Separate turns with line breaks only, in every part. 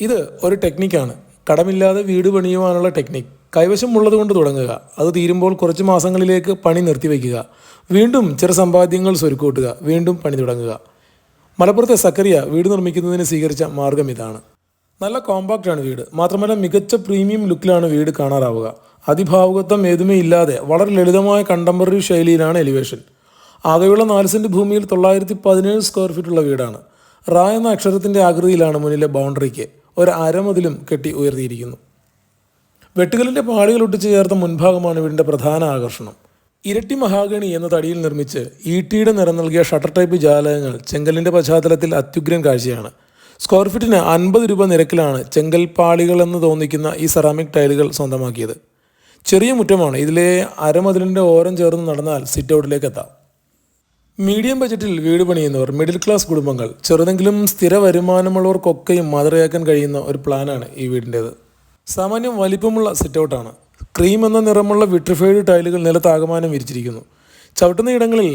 ഇത് ഒരു ടെക്നിക്കാണ്. കടമില്ലാതെ വീട് പണിയുവാനുള്ള ടെക്നിക്ക് കൈവശമുള്ളത് കൊണ്ട് തുടങ്ങുക. അത് തീരുമ്പോൾ കുറച്ച് മാസങ്ങളിലേക്ക് പണി നിർത്തിവെക്കുക വീണ്ടും ചെറു സമ്പാദ്യങ്ങൾ സ്വരുക്കൂട്ടുക. വീണ്ടും പണി തുടങ്ങുക. മലപ്പുറത്തെ സക്കറിയ വീട് നിർമ്മിക്കുന്നതിന് സ്വീകരിച്ച മാർഗം ഇതാണ്. നല്ല കോമ്പാക്റ്റ് ആണ് വീട്. മാത്രമല്ല മികച്ച പ്രീമിയം ലുക്കിലാണ് വീട് കാണാറാവുക. അതിഭാവുകത്വം ഏതുമേ ഇല്ലാതെ വളരെ ലളിതമായ കണ്ടംപററി ശൈലിയിലാണ് എലിവേഷൻ. ആകെയുള്ള നാല് സെന്റ് ഭൂമിയിൽ തൊള്ളായിരത്തി പതിനേഴ് സ്ക്വയർ ഫീറ്റുള്ള വീടാണ്. റാ എന്ന അക്ഷരത്തിന്റെ ആകൃതിയിലാണ് മുന്നിലെ ബൗണ്ടറിക്ക്. ഒരു അരമതിലും കെട്ടി ഉയർത്തിയിരിക്കുന്നു. വെട്ടുകലിന്റെ പാളികൾ ഒട്ടിച്ചു ചേർത്ത മുൻഭാഗമാണ് വീടിന്റെ പ്രധാന ആകർഷണം. ഇരട്ടി മഹാഗണി എന്ന തടിയിൽ നിർമ്മിച്ച് ഈട്ടിയുടെ നിറം നൽകിയ ഷട്ടർ ടൈപ്പ് ജാലകങ്ങൾ ചെങ്കലിന്റെ പശ്ചാത്തലത്തിൽ അത്യുഗ്രൻ കാഴ്ചയാണ്. സ്ക്വയർ ഫീറ്റിന് അൻപത് രൂപ നിരക്കിലാണ് ചെങ്കൽ പാളികളെന്ന് തോന്നിക്കുന്ന ഈ സെറാമിക് ടൈലുകൾ സ്വന്തമാക്കിയത്. ചെറിയ മുറ്റമാണ് ഇതിലെ അരമതിലിന്റെ ഓരം ചേർന്ന് നടന്നാൽ സിറ്റ് ഔട്ടിലേക്ക് എത്താം. മീഡിയം ബജറ്റിൽ വീട് പണിയുന്നവർ മിഡിൽ ക്ലാസ് കുടുംബങ്ങൾ ചെറുതെങ്കിലും സ്ഥിര വരുമാനമുള്ളവർക്കൊക്കെയും മാതൃകയാക്കാൻ കഴിയുന്ന ഒരു പ്ലാനാണ് ഈ വീടിന്റേത്. സാമാന്യം വലിപ്പമുള്ള സിറ്റൗട്ടാണ് ക്രീം എന്ന നിറമുള്ള വിട്രിഫൈഡ് ടൈലുകൾ നിലത്താകമാനം വിരിച്ചിരിക്കുന്നു. ചവിട്ടുന്ന ഇടങ്ങളിൽ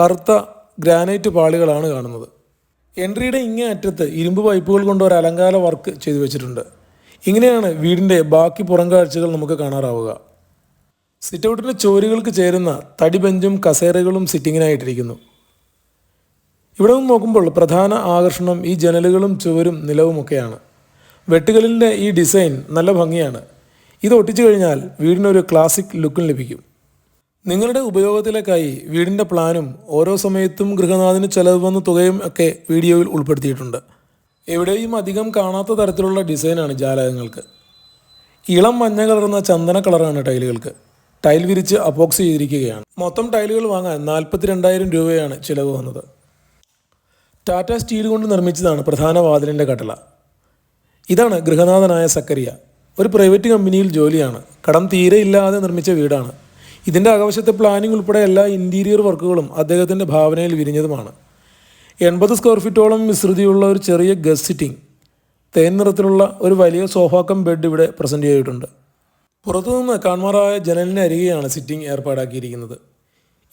കറുത്ത ഗ്രാനൈറ്റ് പാളികളാണ് കാണുന്നത്. എൻട്രിയുടെ ഇങ്ങേ അറ്റത്ത് ഇരുമ്പ് പൈപ്പുകൾ കൊണ്ട് ഒരു അലങ്കാര വർക്ക് ചെയ്തു വെച്ചിട്ടുണ്ട്. ഇങ്ങനെയാണ് വീടിന്റെ ബാക്കി പുറം കാഴ്ചകൾ നമുക്ക് കാണാറാവുക. സിറ്റൗട്ടിന്റെ ചോരുകൾക്ക് ചേരുന്ന തടി ബെഞ്ചും കസേരകളും സിറ്റിങ്ങിനായിട്ടിരിക്കുന്നു ഇവിടെ നിന്ന് നോക്കുമ്പോൾ പ്രധാന ആകർഷണം ഈ ജനലുകളും ചുവരും നിലവുമൊക്കെയാണ് വെട്ടുകലിന്റെ ഈ ഡിസൈൻ നല്ല ഭംഗിയാണ്. ഇത് ഒട്ടിച്ചു കഴിഞ്ഞാൽ വീടിനൊരു ക്ലാസിക് ലുക്കും ലഭിക്കും. നിങ്ങളുടെ ഉപയോഗത്തിലേക്കായി വീടിന്റെ പ്ലാനും ഓരോ സമയത്തും ഗൃഹനാഥന് ചെലവ് വന്ന തുകയും ഒക്കെ വീഡിയോയിൽ ഉൾപ്പെടുത്തിയിട്ടുണ്ട്. എവിടെയും അധികം കാണാത്ത തരത്തിലുള്ള ഡിസൈനാണ് ജാലകങ്ങൾക്ക്. ഇളം മഞ്ഞ കലർന്ന ചന്ദന കളറാണ് ടൈലുകൾക്ക്. ടൈൽ വിരിച്ച് അപ്പോക്സ് ചെയ്തിരിക്കുകയാണ്. മൊത്തം ടൈലുകൾ വാങ്ങാൻ നാൽപ്പത്തി രൂപയാണ് ചിലവ് വന്നത്. ടാറ്റ സ്റ്റീൽ കൊണ്ട് നിർമ്മിച്ചതാണ് പ്രധാന വാതിലിന്റെ കട്ടള. ഇതാണ് ഗൃഹനാഥനായ സക്കരിയ. ഒരു പ്രൈവറ്റ് കമ്പനിയിൽ ജോലിയാണ്. കടം തീരെ ഇല്ലാതെ നിർമ്മിച്ച വീടാണ്. ഇതിന്റെ അകവശത്തെ പ്ലാനിംഗ് ഉൾപ്പെടെ എല്ലാ ഇന്റീരിയർ വർക്കുകളും അദ്ദേഹത്തിന്റെ ഭാവനയിൽ വിരിഞ്ഞതുമാണ്. എൺപത് സ്ക്വയർ ഫീറ്റോളം വിസ്തൃതിയുള്ള ഒരു ചെറിയ ഗസ് സിറ്റിംഗ് തേൻ നിറത്തിലുള്ള ഒരു വലിയ സോഫാക്കം ബെഡ് ഇവിടെ പ്രസന്റ് ചെയ്തിട്ടുണ്ട്. പുറത്തുനിന്ന് കാണുമാറായ ജനലിന് അരികെയാണ് സിറ്റിംഗ് ഏർപ്പാടാക്കിയിരിക്കുന്നത്.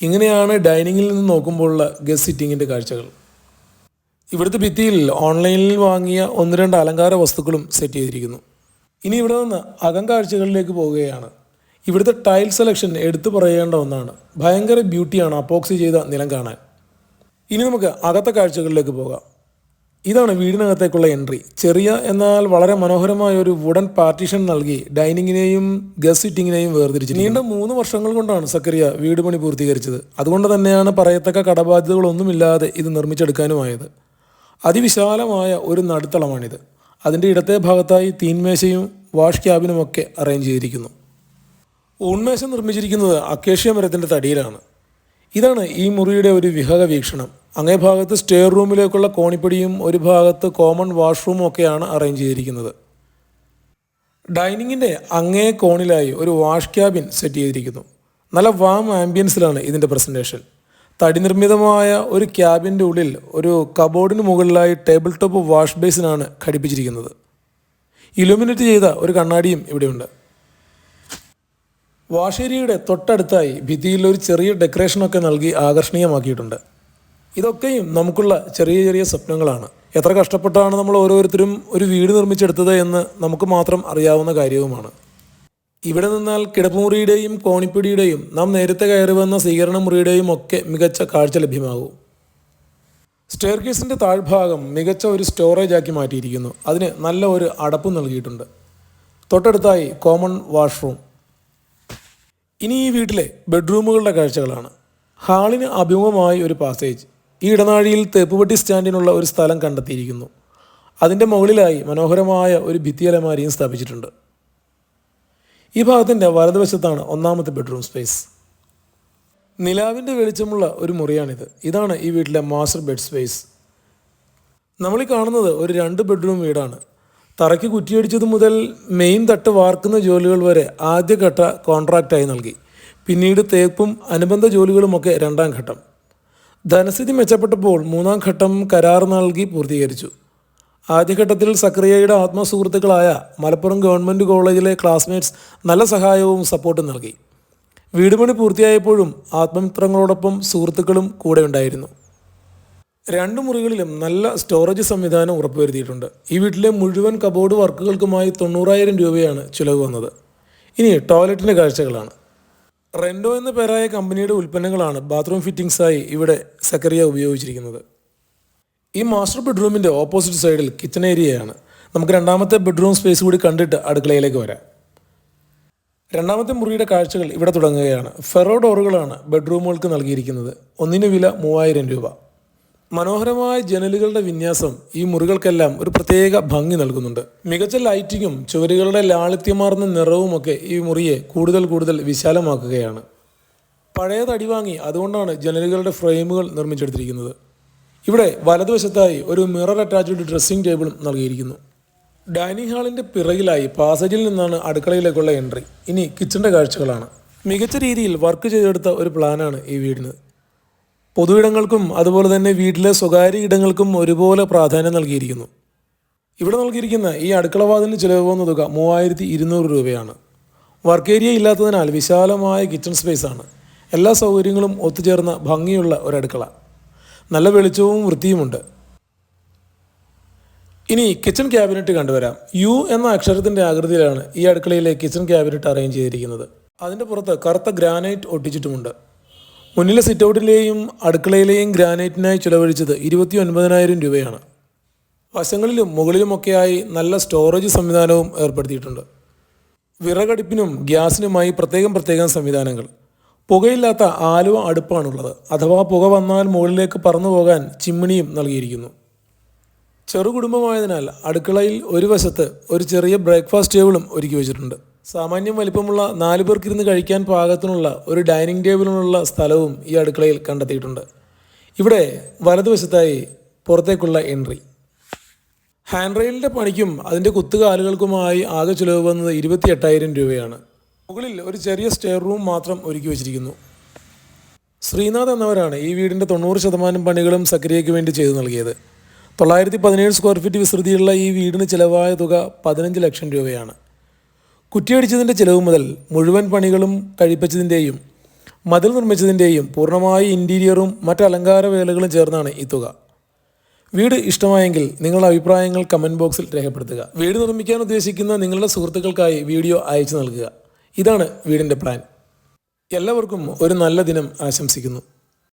ഇങ്ങനെയാണ് ഡൈനിങ്ങിൽ നിന്ന് നോക്കുമ്പോഴുള്ള ഗസ് സിറ്റിങ്ങിന്റെ കാഴ്ചകൾ. ഇവിടുത്തെ ഭിത്തിയിൽ ഓൺലൈനിൽ വാങ്ങിയ ഒന്ന് രണ്ട് അലങ്കാര വസ്തുക്കളും സെറ്റ് ചെയ്തിരിക്കുന്നു. ഇനി ഇവിടെ നിന്ന് അകം കാഴ്ചകളിലേക്ക് പോവുകയാണ്. ഇവിടുത്തെ ടൈൽ സെലക്ഷൻ എടുത്തു പറയേണ്ട ഒന്നാണ്. ഭയങ്കര ബ്യൂട്ടിയാണ് അപ്പോക്സി ചെയ്ത നിലം കാണാൻ. ഇനി നമുക്ക് അകത്തെ കാഴ്ചകളിലേക്ക് പോകാം. ഇതാണ് വീടിനകത്തേക്കുള്ള എൻട്രി ചെറിയ എന്നാൽ വളരെ മനോഹരമായ ഒരു വുഡൻ പാർട്ടീഷൻ നൽകി ഡൈനിങ്ങിനെയും ഗസ് സിറ്റിങ്ങിനെയും വേർതിരിച്ചു നീണ്ട മൂന്ന് വർഷങ്ങൾ കൊണ്ടാണ് സക്കറിയ വീട് പണി പൂർത്തീകരിച്ചത്. അതുകൊണ്ട് തന്നെയാണ് പറയത്തക്ക കടബാധ്യതകളൊന്നുമില്ലാതെ ഇത് നിർമ്മിച്ചെടുക്കാനുമായത്. അതിവിശാലമായ ഒരു നടുത്തളമാണിത്. അതിന്റെ ഇടത്തെ ഭാഗത്തായി തീൻമേശയും വാഷ് ക്യാബിനുമൊക്കെ അറേഞ്ച് ചെയ്തിരിക്കുന്നു. ഊൺമേശ നിർമ്മിച്ചിരിക്കുന്നത് അക്കേഷ്യ മരത്തിന്റെ തടിയിലാണ്. ഇതാണ് ഈ മുറിയുടെ ഒരു വിഹക വീക്ഷണം. അങ്ങേ ഭാഗത്ത് സ്റ്റെയർ റൂമിലേക്കുള്ള കോണിപ്പടിയും ഒരു ഭാഗത്ത് കോമൺ വാഷ്റൂമും ഒക്കെയാണ് അറേഞ്ച് ചെയ്തിരിക്കുന്നത്. ഡൈനിങ്ങിന്റെ അങ്ങേ കോണിലായി ഒരു വാഷ് ക്യാബിൻ സെറ്റ് ചെയ്തിരിക്കുന്നു. നല്ല വാം ആംബിയൻസിലാണ് ഇതിന്റെ പ്രസന്റേഷൻ തടി നിർമ്മിതമായ ഒരു ക്യാബിന്റെ ഉള്ളിൽ ഒരു കബോർഡിന് മുകളിലായി ടേബിൾ ടോപ്പ് വാഷ് ബേസിനാണ് ഘടിപ്പിച്ചിരിക്കുന്നത്. ഇലുമിനേറ്റ് ചെയ്ത ഒരു കണ്ണാടിയും ഇവിടെയുണ്ട്. വാഷേരിയുടെ തൊട്ടടുത്തായി ഭിത്തിയിൽ ഒരു ചെറിയ ഡെക്കറേഷനൊക്കെ നൽകി ആകർഷണീയമാക്കിയിട്ടുണ്ട്. ഇതൊക്കെയും നമുക്കുള്ള ചെറിയ ചെറിയ സ്വപ്നങ്ങളാണ്. എത്ര കഷ്ടപ്പെട്ടാണ് നമ്മൾ ഓരോരുത്തരും ഒരു വീട് നിർമ്മിച്ചെടുത്തത് എന്ന് നമുക്ക് മാത്രം അറിയാവുന്ന കാര്യവുമാണ്. ഇവിടെ നിന്നാൽ കിടപ്പുമുറിയുടെയും കോണിപ്പിടിയുടെയും നാം നേരത്തെ കയറി വന്ന സ്വീകരണ മുറിയുടെയും ഒക്കെ മികച്ച കാഴ്ച ലഭ്യമാകും. സ്റ്റെയർ കേസിന്റെ താഴ്ഭാഗം മികച്ച ഒരു സ്റ്റോറേജ് ആക്കി മാറ്റിയിരിക്കുന്നു. അതിന് നല്ല ഒരു അടപ്പ് നൽകിയിട്ടുണ്ട്. തൊട്ടടുത്തായി കോമൺ വാഷ്റൂം ഇനി ഈ വീട്ടിലെ ബെഡ്റൂമുകളുടെ കാഴ്ചകളാണ്. ഹാളിന് അഭിമുഖമായി ഒരു പാസേജ് ഈ ഇടനാഴിയിൽ തേപ്പുപെട്ടി സ്റ്റാൻഡിനുള്ള ഒരു സ്ഥലം കണ്ടെത്തിയിരിക്കുന്നു. അതിന്റെ മുകളിലായി മനോഹരമായ ഒരു ഭിത്തിയലമാരിയും സ്ഥാപിച്ചിട്ടുണ്ട്. ഈ ഭാഗത്തിന്റെ വലതുവശത്താണ് ഒന്നാമത്തെ ബെഡ്റൂം സ്പേസ് നിലാവിന്റെ വെളിച്ചമുള്ള ഒരു മുറിയാണിത്. ഇതാണ് ഈ വീട്ടിലെ മാസ്റ്റർ ബെഡ് സ്പേസ് നമ്മൾ ഈ കാണുന്നത് ഒരു രണ്ട് ബെഡ്റൂം വീടാണ്. തറയ്ക്ക് കുറ്റിയടിച്ചത് മുതൽ മെയിൻ തട്ട് വാർക്കുന്ന ജോലികൾ വരെ ആദ്യഘട്ട കോൺട്രാക്റ്റായി നൽകി. പിന്നീട് തേപ്പും അനുബന്ധ ജോലികളുമൊക്കെ രണ്ടാം ഘട്ടം. ധനസ്ഥിതി മെച്ചപ്പെട്ടപ്പോൾ മൂന്നാം ഘട്ടം കരാർ നൽകി പൂർത്തീകരിച്ചു. ആദ്യഘട്ടത്തിൽ സക്രിയയുടെ ആത്മസുഹൃത്തുക്കളായ മലപ്പുറം ഗവൺമെന്റ് കോളേജിലെ ക്ലാസ്മേറ്റ്സ് നല്ല സഹായവും സപ്പോർട്ടും നൽകി. വീടുപണി പൂർത്തിയായപ്പോഴും ആത്മമിത്രങ്ങളോടൊപ്പം സുഹൃത്തുക്കളും കൂടെ ഉണ്ടായിരുന്നു. രണ്ട് മുറികളിലും നല്ല സ്റ്റോറേജ് സംവിധാനം ഉറപ്പുവരുത്തിയിട്ടുണ്ട്. ഈ വീട്ടിലെ മുഴുവൻ കബോർഡ് വർക്കുകൾക്കുമായി തൊണ്ണൂറായിരം രൂപയാണ് ചിലവ് വന്നത്. ഇനി ടോയ്ലറ്റിന്റെ കാഴ്ചകളാണ്. റെൻഡോ എന്ന പേരായ കമ്പനിയുടെ ഉൽപ്പന്നങ്ങളാണ് ബാത്റൂം ഫിറ്റിംഗ്സായി ഇവിടെ സക്കറിയ ഉപയോഗിച്ചിരിക്കുന്നത്. ഈ മാസ്റ്റർ ബെഡ്റൂമിന്റെ ഓപ്പോസിറ്റ് സൈഡിൽ കിച്ചൺ ഏരിയയാണ് നമുക്ക് രണ്ടാമത്തെ ബെഡ്റൂം സ്പേസ് കൂടി കണ്ടിട്ട് അടുക്കളയിലേക്ക് വരാം. രണ്ടാമത്തെ മുറിയുടെ കാഴ്ചകൾ ഇവിടെ തുടങ്ങുകയാണ്. ഫെറോ ഡോറുകളാണ് ബെഡ്റൂമുകൾക്ക് നൽകിയിരിക്കുന്നത്. ഒന്നിന് വില മൂവായിരം രൂപ. മനോഹരമായ ജനലുകളുടെ വിന്യാസം ഈ മുറികൾക്കെല്ലാം ഒരു പ്രത്യേക ഭംഗി നൽകുന്നുണ്ട്. മികച്ച ലൈറ്റിങ്ങും ചുവരുകളുടെ ലാളിത്യമാർന്ന നിറവുമൊക്കെ ഈ മുറിയെ കൂടുതൽ കൂടുതൽ വിശാലമാക്കുകയാണ്. പഴയ തടി വാങ്ങി അതുകൊണ്ടാണ് ജനലുകളുടെ ഫ്രെയിമുകൾ നിർമ്മിച്ചെടുത്തിരിക്കുന്നത്. ഇവിടെ വലതുവശത്തായി ഒരു മിറർ അറ്റാച്ച്ഡ് ഡ്രസ്സിംഗ് ടേബിളും നൽകിയിരിക്കുന്നു. ഡൈനിങ് ഹാളിന്റെ പിറകിലായി പാസേജിൽ നിന്നാണ് അടുക്കളയിലേക്കുള്ള എൻട്രി ഇനി കിച്ചന്റെ കാഴ്ചകളാണ്. മികച്ച രീതിയിൽ വർക്ക് ചെയ്തെടുത്ത ഒരു പ്ലാനാണ് ഈ വീടിന്. പൊതുവിടങ്ങൾക്കും അതുപോലെ തന്നെ വീട്ടിലെ സ്വകാര്യ ഇടങ്ങൾക്കും ഒരുപോലെ പ്രാധാന്യം നൽകിയിരിക്കുന്നു. ഇവിടെ നൽകിയിരിക്കുന്ന ഈ അടുക്കളവാതിന് ചിലവ് പോകുന്ന തുക മൂവായിരത്തി ഇരുന്നൂറ് രൂപയാണ്. വർക്ക് ഏരിയ ഇല്ലാത്തതിനാൽ വിശാലമായ കിച്ചൺ സ്പേസ് ആണ്. എല്ലാ സൗകര്യങ്ങളും ഒത്തുചേർന്ന ഭംഗിയുള്ള ഒരു അടുക്കള. നല്ല വെളിച്ചവും വൃത്തിയുമുണ്ട് ഇനി കിച്ചൺ ക്യാബിനറ്റ് കണ്ടുവരാം. യു എന്ന അക്ഷരത്തിന്റെ ആകൃതിയിലാണ് ഈ അടുക്കളയിലെ കിച്ചൺ ക്യാബിനറ്റ് അറേഞ്ച് ചെയ്തിരിക്കുന്നത്. അതിന്റെ പുറത്ത് കറുത്ത ഗ്രാനൈറ്റ് ഒട്ടിച്ചിട്ടുമുണ്ട്. മുന്നിലെ സിറ്റൗട്ടിലെയും അടുക്കളയിലെയും ഗ്രാനൈറ്റിനായി ചിലവഴിച്ചത് ഇരുപത്തി ഒൻപതിനായിരം രൂപയാണ്. വശങ്ങളിലും മുകളിലുമൊക്കെയായി നല്ല സ്റ്റോറേജ് സംവിധാനവും ഏർപ്പെടുത്തിയിട്ടുണ്ട്. വിറകടുപ്പിനും ഗ്യാസിനുമായി പ്രത്യേകം പ്രത്യേകം സംവിധാനങ്ങൾ. പുകയില്ലാത്ത ആലുവ അടുപ്പാണുള്ളത്. അഥവാ പുക വന്നാൽ മുകളിലേക്ക് പറന്നു പോകാൻ ചിമ്മിണിയും നൽകിയിരിക്കുന്നു. ചെറുകുടുംബമായതിനാൽ അടുക്കളയിൽ ഒരു വശത്ത് ഒരു ചെറിയ ബ്രേക്ക്ഫാസ്റ്റ് ടേബിളും ഒരുക്കി വെച്ചിട്ടുണ്ട്. സാമാന്യം വലിപ്പമുള്ള നാലു പേർക്കിരുന്ന് കഴിക്കാൻ പാകത്തിനുള്ള ഒരു ഡൈനിങ് ടേബിളിനുള്ള സ്ഥലവും ഈ അടുക്കളയിൽ കണ്ടെത്തിയിട്ടുണ്ട്. ഇവിടെ വലതുവശത്തായി പുറത്തേക്കുള്ള എൻട്രി. ഹാൻഡ് റെയിലിന്റെ പണിക്കും അതിന്റെ കുത്തുകാലുകൾക്കുമായി ആകെ ചിലവ് വന്നത് ഇരുപത്തി എട്ടായിരം രൂപയാണ്. മുകളിൽ ഒരു ചെറിയ സ്റ്റെയർ റൂം മാത്രം ഒരുക്കി വെച്ചിരിക്കുന്നു. ശ്രീനാഥ് എന്നവരാണ് ഈ വീടിന്റെ തൊണ്ണൂറ് ശതമാനം പണികളും സക്രിയയ്ക്ക് വേണ്ടി ചെയ്തു നൽകിയത്. തൊള്ളായിരത്തി പതിനേഴ് സ്ക്വയർ ഫീറ്റ് വിസ്തൃതിയുള്ള ഈ വീടിന് ചിലവായ തുക പതിനഞ്ച് ലക്ഷം രൂപയാണ്. കുറ്റിയടിച്ചതിന്റെ ചിലവ് മുതൽ മുഴുവൻ പണികളും കഴിപ്പിച്ചതിന്റെയും മതിൽ നിർമ്മിച്ചതിന്റെയും പൂർണമായ ഇന്റീരിയറും മറ്റ് അലങ്കാര വേലകളും ചേർന്നാണ് ഈ തുക. വീട് ഇഷ്ടമായെങ്കിൽ നിങ്ങളുടെ അഭിപ്രായങ്ങൾ കമന്റ് ബോക്സിൽ രേഖപ്പെടുത്തുക. വീട് നിർമ്മിക്കാൻ ഉദ്ദേശിക്കുന്ന നിങ്ങളുടെ സുഹൃത്തുക്കൾക്കായി വീഡിയോ അയച്ചു നൽകുക. ഇതാണ് വീടിന്റെ പ്ലാൻ എല്ലാവർക്കും ഒരു നല്ല ദിനം ആശംസിക്കുന്നു.